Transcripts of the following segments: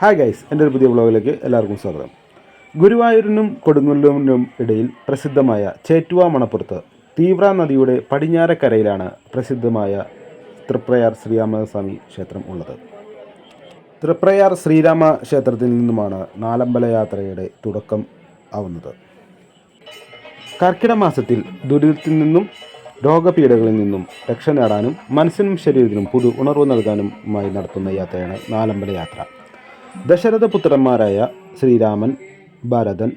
Hi guys എന്റെ ഒരു പുതിയ വ്ലോഗിലേക്ക് എല്ലാവർക്കും സ്വാഗതം. ഗുരുവായൂരിനും കൊടുങ്ങല്ലൂരിനും ഇടയിൽ പ്രസിദ്ധമായ ചേറ്റുവ മണപ്പുറത്ത് തീവ്ര നദിയുടെ പടിഞ്ഞാറക്കരയിലാണ് പ്രസിദ്ധമായ തൃപ്രയാർ ശ്രീരാമസ്വാമി ക്ഷേത്രം ഉള്ളത്. തൃപ്രയാർ ശ്രീരാമ ക്ഷേത്രത്തിൽ നിന്നുമാണ് നാലമ്പല യാത്രയുടെ തുടക്കം ആവുന്നത്. കർക്കിട മാസത്തിൽ ദുരിതത്തിൽ നിന്നും രോഗപീഠകളിൽ നിന്നും രക്ഷ നേടാനും മനസ്സിനും ശരീരത്തിനും പുതു ഉണർവ് നൽകാനുമായി നടത്തുന്ന യാത്രയാണ് നാലമ്പല യാത്ര. ദശരഥ പുത്രന്മാരായ ശ്രീരാമൻ ഭരതൻ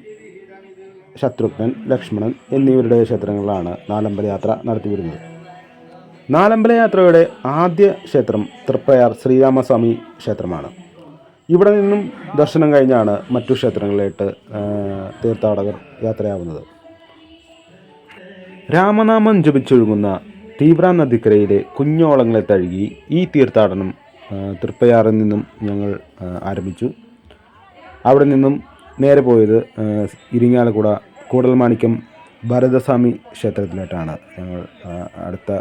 ശത്രുഘ്നൻ ലക്ഷ്മണൻ എന്നിവരുടെ ക്ഷേത്രങ്ങളിലാണ് നാലമ്പല യാത്ര നടത്തിവരുന്നത്. നാലമ്പല യാത്രയുടെ ആദ്യ ക്ഷേത്രം തൃപ്പയാർ ശ്രീരാമസ്വാമി ക്ഷേത്രമാണ്. ഇവിടെ നിന്നും ദർശനം കഴിഞ്ഞാണ് മറ്റു ക്ഷേത്രങ്ങളിലേക്ക് തീർത്ഥാടകർ യാത്രയാവുന്നത്. രാമനാമം ജപിച്ചൊഴുകുന്ന തീവ്ര നദിക്കരയിലെ കുഞ്ഞോളങ്ങളെ തഴുകി ഈ തീർത്ഥാടനം തൃപ്പയാറിൽ നിന്നും ഞങ്ങൾ ആരംഭിച്ചു. അവിടെ നിന്നും നേരെ പോയത് ഇരിങ്ങാലക്കുട കൂടൽമാണിക്യം ഭരതസ്വാമി ക്ഷേത്രത്തിലോട്ടാണ് ഞങ്ങൾ അടുത്ത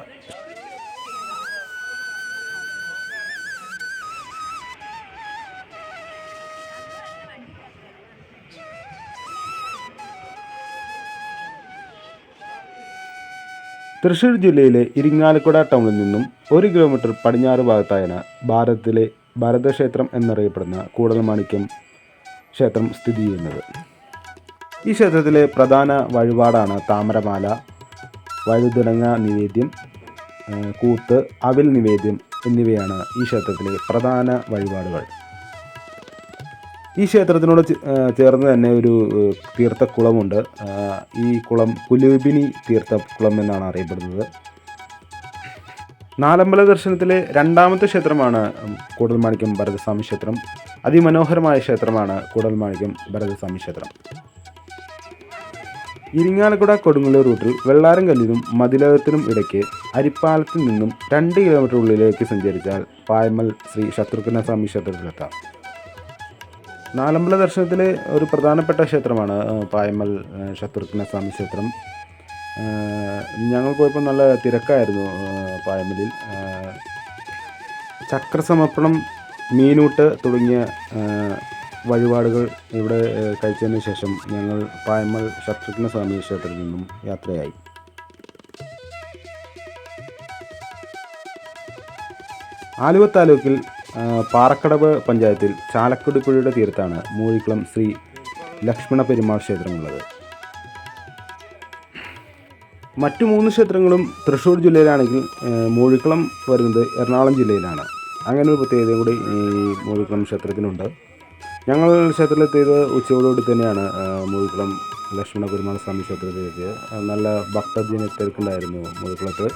തൃശ്ശൂർ ജില്ലയിലെ ഇരിങ്ങാലക്കുട ടൗണിൽ നിന്നും ഒരു കിലോമീറ്റർ പടിഞ്ഞാറ് ഭാഗത്തായാണ് ഭാരതത്തിലെ ഭരതക്ഷേത്രം എന്നറിയപ്പെടുന്ന കൂടൽമാണിക്യം ക്ഷേത്രം സ്ഥിതി ചെയ്യുന്നത്. ഈ ക്ഷേത്രത്തിലെ പ്രധാന വഴിപാടാണ് താമരമാല വഴുതുടങ്ങ നിവേദ്യം കൂത്ത് അവിൽ നിവേദ്യം എന്നിവയാണ് ഈ ക്ഷേത്രത്തിലെ പ്രധാന വഴിപാടുകൾ. ഈ ക്ഷേത്രത്തിനോട് ചേർന്ന് തന്നെ ഒരു തീർത്ഥക്കുളമുണ്ട്. ഈ കുളം കുലുബിനി തീർത്ഥക്കുളം എന്നാണ് അറിയപ്പെടുന്നത്. നാലമ്പല ദർശനത്തിലെ രണ്ടാമത്തെ ക്ഷേത്രമാണ് കൂടൽമാണിക്യം ഭരതസ്വാമി ക്ഷേത്രം. അതിമനോഹരമായ ക്ഷേത്രമാണ് കൂടൽമാണിക്യം ഭരതസ്വാമി ക്ഷേത്രം. ഇരിങ്ങാലക്കുട കൊടുങ്ങല്ലൂർ റൂട്ടിൽ വെള്ളാരംകല്ലിനും മതിലകത്തിനും ഇടയ്ക്ക് അരിപ്പാലത്തിൽ നിന്നും രണ്ട് കിലോമീറ്റർ ഉള്ളിലേക്ക് സഞ്ചരിച്ചാൽ പായ്മൽ ശ്രീ ശത്രുഘ്നസ്വാമി ക്ഷേത്രത്തിലെത്താം. നാലമ്പല ദർശനത്തിലെ ഒരു പ്രധാനപ്പെട്ട ക്ഷേത്രമാണ് പായ്മൽ ശത്രുഘ്ന സ്വാമി ക്ഷേത്രം. ഞങ്ങൾ പോയപ്പോൾ നല്ല തിരക്കായിരുന്നു പായ്മലിൽ. ചക്രസമർപ്പണം മീനൂട്ട് തുടങ്ങിയ വഴിപാടുകൾ ഇവിടെ കഴിച്ചതിന് ശേഷം ഞങ്ങൾ പായ്മൽ ശത്രുഘ്ന സ്വാമി ക്ഷേത്രത്തിൽ നിന്നും യാത്രയായി. ആലുവ താലൂക്കിൽ പാറക്കടവ് പഞ്ചായത്തിൽ ചാലക്കുടി പുഴയുടെ തീരത്താണ് മൂഴിക്കുളം ശ്രീ ലക്ഷ്മണ പെരുമാൾ ക്ഷേത്രമുള്ളത്. മറ്റു മൂന്ന് ക്ഷേത്രങ്ങളും തൃശ്ശൂർ ജില്ലയിലാണെങ്കിൽ മൂഴിക്കുളം വരുന്നത് എറണാകുളം ജില്ലയിലാണ്. അങ്ങനെ ഒരു പ്രത്യേകത കൂടി ഈ മൂഴിക്കുളം ക്ഷേത്രത്തിനുണ്ട്. ഞങ്ങൾ ക്ഷേത്രത്തിലെത്തിയത് ഉച്ചയോടുകൂടി തന്നെയാണ് മൂഴിക്കുളം ലക്ഷ്മണ പെരുമാൾ സ്വാമി ക്ഷേത്രത്തിലെത്തിയത്. നല്ല ഭക്തജന തിരക്കുണ്ടായിരുന്നു മൂഴിക്കുളത്ത്.